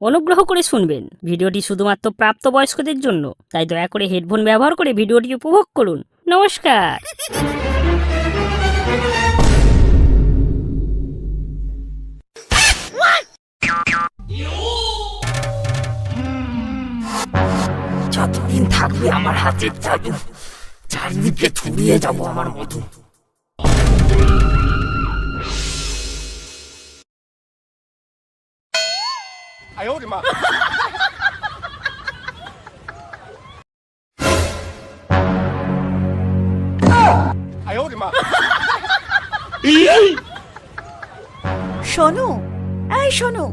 অনুগ্রহ করে শুনবেন। ভিডিওটি শুধুমাত্র প্রাপ্তবয়স্কদের জন্য। তাই দয়া করে হেডফোন ব্যবহার করে ভিডিওটি উপভোগ করুন। নমস্কার। যতদিন থাকবে আমার হাতের জাদু ছড়িয়ে আমার মধু শোনো এই শোনো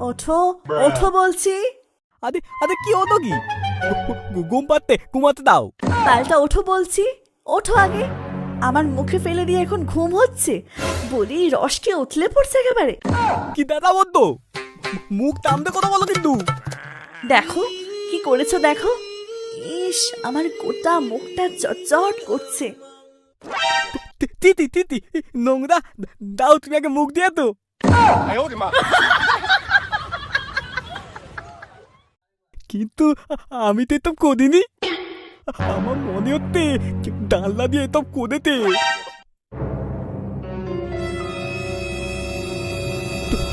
ওঠো ওঠো বলছি। আরে আরে কি হতো কি? ঘুম পাচ্ছে ঘুমাতে দাও। পাল্টা ওঠো বলছি ওঠো আগে। আমার মুখে ফেলে দিয়ে এখন ঘুম হচ্ছে। বলি রসকে উতলে পড়ছে একেবারে। কি দাদা বদ্ধ মুখ টামতে কথা বলো কিন্তু। দেখো কি করেছ দেখো? ইস আমার গোটা মুখটা চটচট করছে। তিতি তিতি নোংরা দাও তুমি আগে মুখ দিয়ে তো। কিন্তু আমি তো এতব কদিনি আমার মনে হচ্ছে ডাল্লা দিয়ে এতব কোদেতে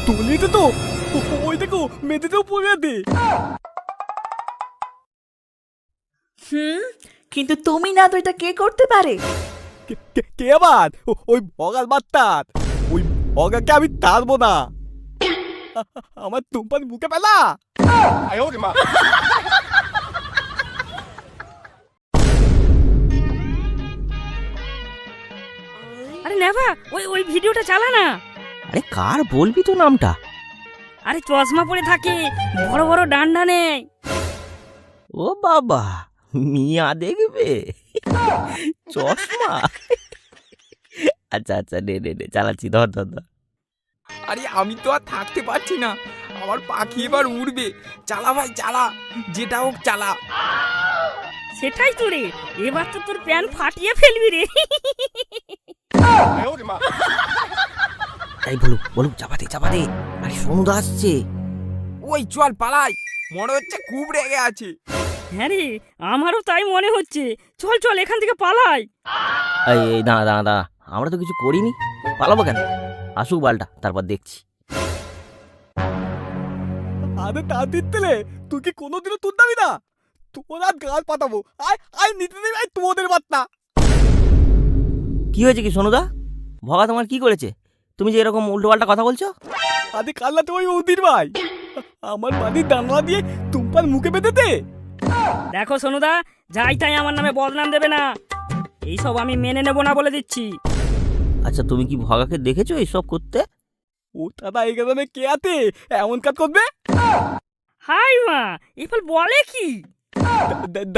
তুলিতে তো? ওই দেখো মেঝেতেও পড়ে আছে। হুম? কিন্তু তুমি না তো এটা কে করতে পারে? কে- আবার? ওই ভগাল বাত্তার ওই ভগাকে আমি তারবো না। আমার তুমপান মুখে পেলা আরে নেভা ওই ওই ভিডিওটা চালা না। আরে কার বলবি তো নামটা? আরে চশমা পরে থাকে বড় বড় ডান্ডা নেই। ও বাবা মিয়া দেখবে। চশমা? আচ্ছা আচ্ছা নে নে নে চালাচ্ছি ধর ধর ধর। আরে আমি তো আর থাকতে পারছি না আমার পাখি এবার উড়বে। চালা ভাই চালা যেটা হোক চালা। সেটাই তো রে এবার তো তোর প্যান ফাটিয়ে ফেলবি রে। তাই বলুক বলুক চাপাতে চাপাতে। আরে সোনুদা আসছে। ওই চল পালাই। মনে হচ্ছে খুব রেগে আছে। হ্যাঁ রে আমারও তাই মনে হচ্ছে। চল চল এখান থেকে পালাই। এই এই দাঁড়া দাঁড়া দাঁড়া। আমরা তো কিছু করিনি। পালাবো কেন? আসুক বালটা তারপর দেখছি। আরে তা দিতেলে তুই কি কোনোদিনও তুল দাবি না? তোর আর গাল পাতাবো। আয় আয় নিতে দেবে আয় তোমাদের বার্তা কি হয়েছে কি সোনুদা? ভগা তোমার কি করেছে? তুমি যে এরকম উল্টো পাল্টা কথা বলছো? আরে কাল্লা তো ওই উদির ভাই। আমার বাড়ির ডানলা দিয়ে তুমপান মুখে বেঁধে দে। দেখো সোনুদা যাই তাই আমার নামে বদনাম দেবে না। এইসব আমি মেনে নেব না বলে দিচ্ছি। আচ্ছা তুমি কি ভগাকে দেখেছ এইসব করতে? ও দাদা এই গ্রামে কে আছে? এমন কাজ করবে? হাই মা এফল বলে কি?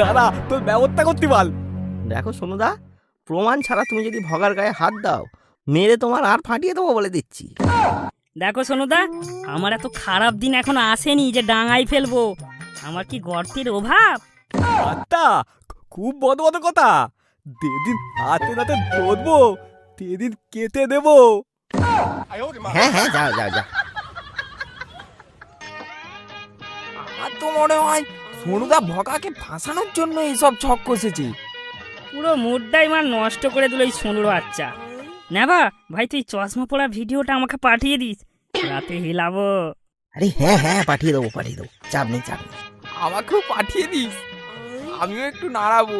দাদা তোর ব্যবস্থা করতে পাল দেখো সোনুদা প্রমাণ ছাড়া তুমি যদি ভগার গায়ে হাত দাও মেরে তোমার আর ফাটিয়ে দেবো বলে দিচ্ছি। দেখো সোনুদা আমার এত খারাপ দিন এখনও আসেনি যে ডাঙাই ফেলব। আমার কি গর্তের অভাব? আত্মা খুব বদ বদ কথা। যেদিন হাতে নাতে ধরবো সেদিন কেটে দেবো। হ্যাঁ হ্যাঁ যাও যাও যাও। আমার তো মনে হয় সোনুদা ভগাকে ফাঁসানোর জন্য এইসব ছক কষেছে। পুরো মুডটাই মার নষ্ট করে দিল এই সোনুর বাচ্চা। নেবা ভাই তুই চশমা পড়া ভিডিওটা আমাকে পাঠিয়ে দিস। রাতে হিলাবো। আরে হ্যাঁ হ্যাঁ পাঠিয়ে দেবো পাঠিয়ে দেবো। চাপ নেই চাপ নেই। আমাকেও পাঠিয়ে দিস। আমিও একটু নাড়াবো।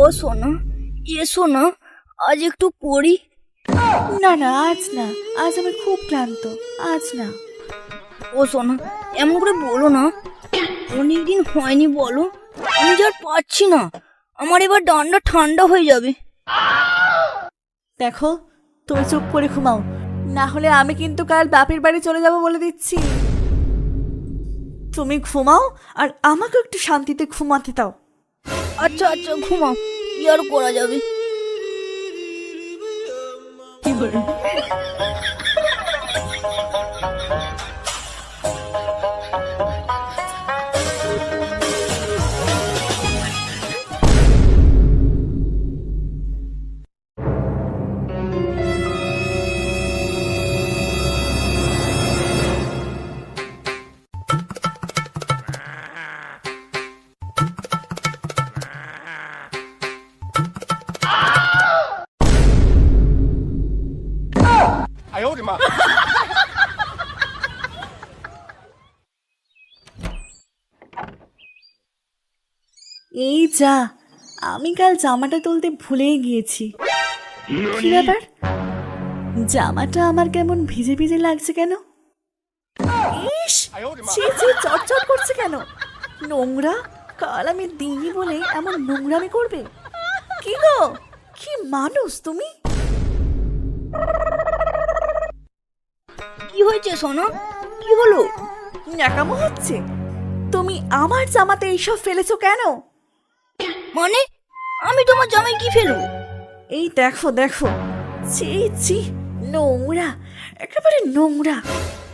ও সোনা এসো না আজ একটু পড়ি। না না আজ না। আজ আমি খুব ক্লান্ত। আজ না। ও সোনা এমন করে বলো না। অনেকদিন হয়নি বলো। আমি যে পাচ্ছি না। আমার এবার ডান্ডা ঠান্ডা হয়ে যাবে। দেখো তুমি চুপ করে ঘুমাও। না হলে আমি কিন্তু কাল বাপের বাড়ি চলে যাব বলে দিচ্ছি। তুমি ঘুমাও আর আমাকে একটু শান্তিতে ঘুমাতে দাও। আচ্ছা আচ্ছা ঘুমাও। কি আর করা যাবে? 一会儿。哎呦我的妈！এই যা আমি কাল জামাটা তুলতে ভুলেই গিয়েছি। কি ব্যাপার? জামাটা আমার কেমন ভিজে ভিজে লাগছে কেন? ইস চটচট করছে কেন? নোংরা? কাল আমি দিই বলে এমন নোংরামি করবে? কি গো? কি মানুষ তুমি? হয়েছে সোনা? কি হলো? ন্যাকামো হচ্ছে। তুমি আমার জামাতে এইসব ফেলেছো কেন? মানে? আমি তোমার জামাই কি ফেলব? এই দেখো দেখো। ছি ছি নোংরা একেবারে নোংরা।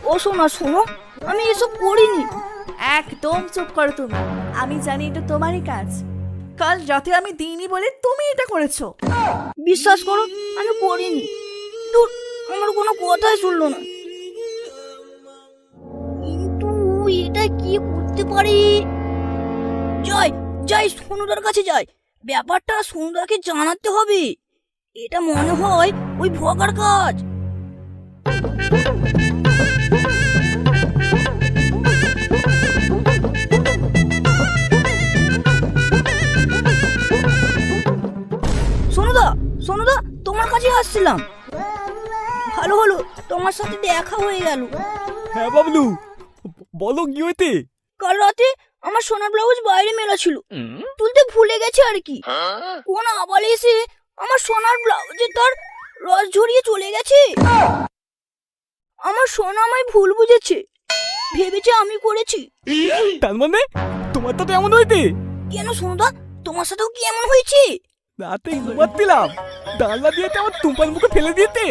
ও সোনা শোনো আমি এসব করিনি। একদম চুপ করো তুমি। আমি জানি এটা তোমারই কাজ। কাল রাতে আমি দিইনি বলে তুমি এটা করেছ। বিশ্বাস করো আমি করিনি। দূর আমার কোনো কথাই শুনলো না। এটা কি করতে পারি? যাই যাই, সোনুদার কাছে যাই। ব্যাপারটা সোনুদাকে জানাতে হবে। এটা মনে হয় ওই ভগার কাজ। সোনুদা সোনুদা, তোমার কাছে আসছিলাম। ভালো হলো, তোমার সাথে দেখা হয়ে গেল। হ্যাঁ বাবলু। বলো কি হইতে? কাল রাতে আমার সোনার ব্লাউজ বাইরে মেলা ছিল। তুলতে ভুলে গেছে আর কি। কোন আবাল এসে আমার সোনার ব্লাউজে তার রস ঝরিয়ে চলে গেছে। আমার সোনা আমায় ভুল বুঝেছে। ভেবেছে আমি করেছি। তার মানে? তোমার তো এমন হইতে? কেন সোনুদা তোমার সাথেও কি এমন হয়েছে? রাতে ঘুমাচ্ছিলাম। ডাল্লা দিয়ে আমার তুম্পার মুখে ফেলে দিয়েতে?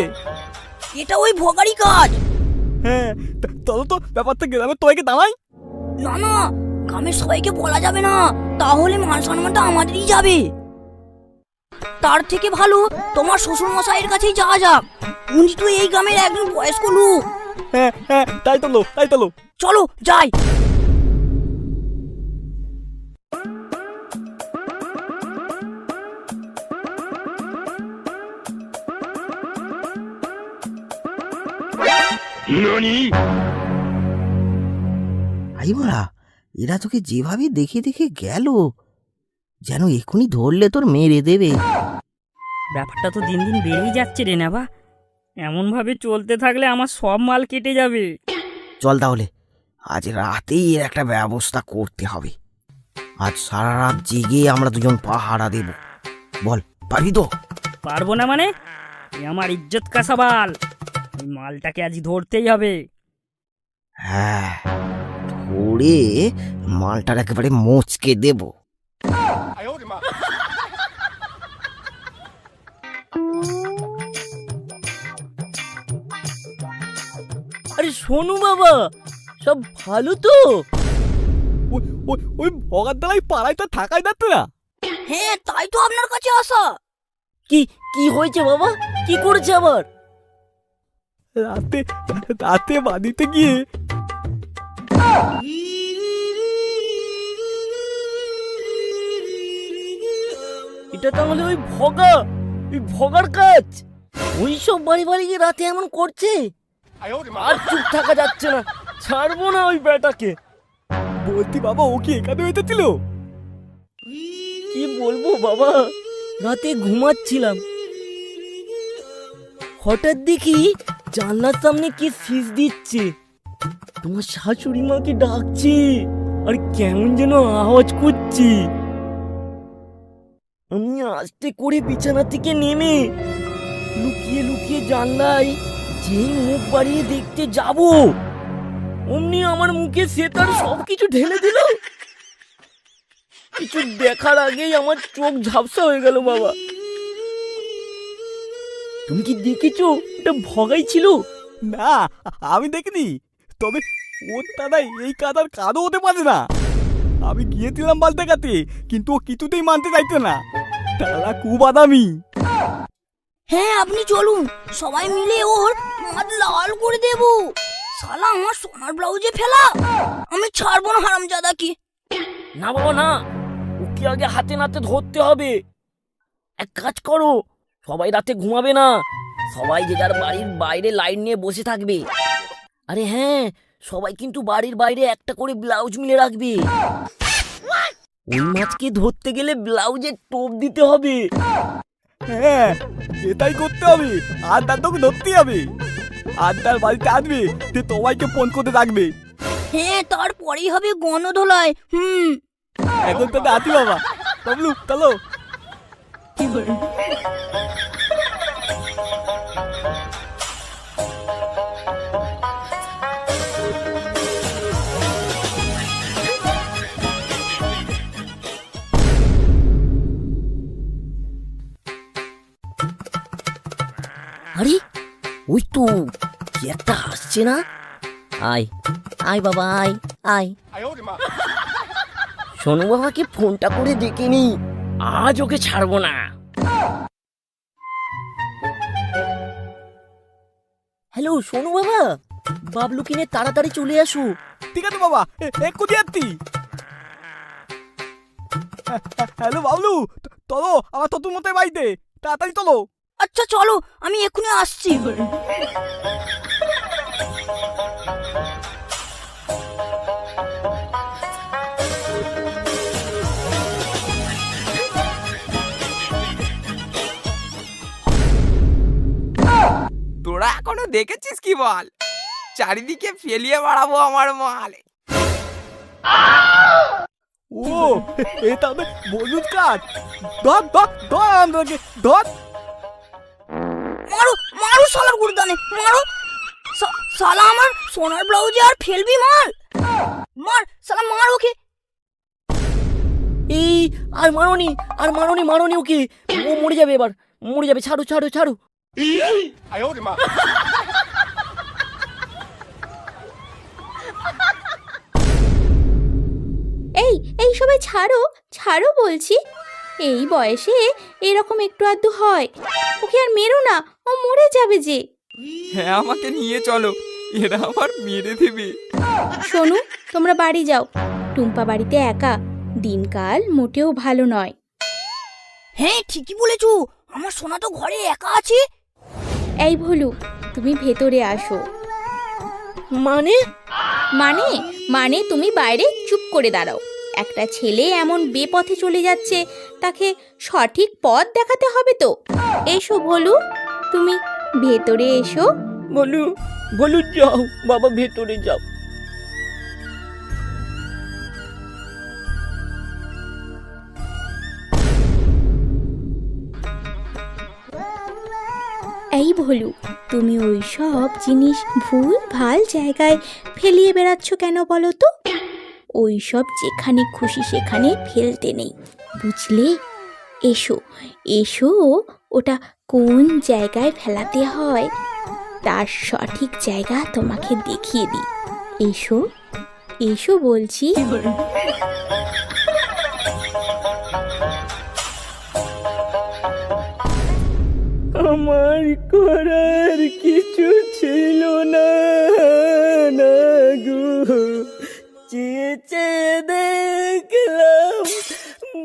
এটা ওই ভোগারি কাজ। হ্যাঁ তা- চলো তো ব্যাপারটা গ্রামের তোয়াকে দাঁড়াই না না গ্রামের সবাইকে বলা যাবে না। তাহলে মান সম্মানটা আমাদেরই যাবে। তার থেকে ভালো তোমার শ্বশুর মশাইয়ের কাছেই যাওয়া যাক। উনি তো এই গ্রামের একজন বয়স্ক লোক। হ্যাঁ হ্যাঁ তাই তো তাই তো চলো যাই। আই বড়া এরা তোকে যেভাবে দেখে দেখে গেল যেন এক্ষুনি ধরলে তোর মেরে দেবে। ব্যাপারটা তো দিন দিন বেড়েই যাচ্ছে রে নেবা। এমনভাবে চলতে থাকলে আমার সব মাল কেটে যাবে। চল তাহলে আজ রাতেই এর একটা ব্যবস্থা করতে হবে। আজ সারা রাত জেগে আমরা দুজন পাহারা দেব। বল পারবি তো? পারব না মানে? এ আমার ইজ্জত কাসাবাল ওই মালটাকে আজ ধরতেই হবে। হ্যাঁ ধরে মালটার একেবারে মোচকে দেব। আরে শোনু বাবা সব ভালো তো? ওই ওই ওই ভগার দ্বারাই পাড়ায় তো থাকাই যাচ্ছে না। হ্যাঁ তাই তো আপনার কাছে আসা। কি কি হয়েছে বাবা? কি করেছে আবার? রাতে রাতে বাড়িতে গিয়ে এটা তাহলে ওই ভগা ওই ভগার কাজ। ওই সব বাড়ি বাড়ি গিয়ে রাতে এমন করছে। আর চুপ থাকা যাচ্ছে না। ছাড়বো না ওই বেটাকে। বলতি বাবা ও কি এখানে হইতেছিল কি বলব বাবা? রাতে ঘুমাচ্ছিলাম। হঠাৎ দেখি জানলার সামনে কি শীষ দিচ্ছে? তোমার শাশুড়ি মাকে ডাকছে। আর কেমন যেন আওয়াজ করছে। আমি আস্তে করে বিছানা থেকে নেমে লুকিয়ে লুকিয়ে জানলাই যে মুখ বাড়িয়ে দেখতে যাব। অমনি আমার মুখে সে তার সবকিছু ঢেলে দিল। কিছু দেখার আগেই আমার চোখ ঝাপসা হয়ে গেল, বাবা। তুমি কি দেখেছ? এটা ভগাই ছিল? না আমি দেখিনি। তবে ওর দাদা এই কাদার কাদও হতে পারে না। আমি গিয়েছিলাম বাল দেখাতে কিন্তু ও কিছুতেই মানতে চাইতো না। তারা খুব আদামি। হ্যাঁ আপনি চলুন। সবাই মিলে ওর মাথ লাল করে দেব। শালা আমার সোনার ব্লাউজে ফেলা। আমি ছাড়বো না হারামজাদাকে। না বাবা না। ওকে আগে হাতে নাতে ধরতে হবে। এক কাজ করো সবাই রাতে ঘুমাবে না। সবাই যে যার বাড়ির বাইরে লাইট নিয়ে বসে থাকবে। আরে হ্যাঁ সবাই কিন্তু বাড়ির বাইরে একটা করে ব্লাউজ মিলে রাখবে। ওই মাছকে ধরতে গেলে ব্লাউজের টোপ দিতে হবে। হ্যাঁ এটাই করতে হবে। আর তার তোকে ধরতেই হবে। আর তার বাড়িতে আসবে যে তোমাকে ফোন করতে থাকবে হ্যাঁ তারপরেই হবে গণধোলায় হুম। এখন তো আছি বাবা। বাবলু চলো। আরে ওই তো কি একটা আসছে না? আয় আয় বাবা আয় আয়। সোনু বাবাকে ফোনটা করে ডেকে নি আজ ওকে ছাড়বো না। হ্যালো সোনু বাবা? বাবলু কিনে তাড়াতাড়ি চলে আসো। ঠিক আছে বাবা এক্ষুনি যাচ্ছি হ্যালো বাবলু চলো আমার ততুর মতো বাড়িতে। তাড়াতাড়ি চলো। আচ্ছা চলো আমি এক্ষুনি আসছি। কি বল? চারিদিকে ফেলিয়ে বাড়াবো আমার মাল। ও ধর ধর ধর আমাকে ধর। মারো মারো শালার গুরদানে মারো। শা- শালা আমার সোনার ব্লাউজে আর ফেলবি মার মার শালা মার ওকে। এই আর মারনি আর মারনি মারনি ওকে। ও মরে যাবে এবার। মরে যাবে ছাড়ো ছাড়ো ছাড়ো। এই এই সবাই ছাড়ো ছাড়ো বলছি। এই বয়সে এরকম একটু আধটু হয়। ওকে আর মেরো না ও মরে যাবে যে। হ্যাঁ আমাকে নিয়ে চলো। এরা আমার মেরে দেবে। শোনো তোমরা বাড়ি যাও। টুম্পা বাড়িতে একা দিনকাল মোটেও ভালো নয়। হ্যাঁ ঠিকই বলেছ। আমার সোনা তো ঘরে একা আছে। এই ভুলু তুমি ভেতরে আসো। মানে? মানে মানে তুমি বাইরে চুপ করে দাঁড়াও। একটা ছেলে এমন বেপথে চলে যাচ্ছে তাকে সঠিক পথ দেখাতে হবে তো। এসো ভোলু তুমি ভেতরে এসো। বলু বলু যাও বাবা ভেতরে যাও। এই ভোলু তুমি ওই সব জিনিস ভুল ভালো জায়গায় ফেলিয়ে বেড়াচ্ছ কেন বলো তো? ওই সব যেখানে খুশি সেখানে ফেলতে নেই। বুঝলে? এসো এসো, ওটা কোন জায়গায় ফেলাতে হয়? তার সঠিক জায়গা তোমাকে দেখিয়ে দিই। এসো এসো বলছি। আমার করার কিছু ছিল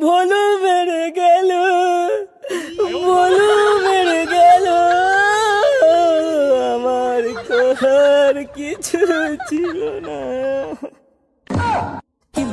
বলো বেড়ে গেল বলো বেড়ে গেল। আমার করার কিছু ছিল না। কি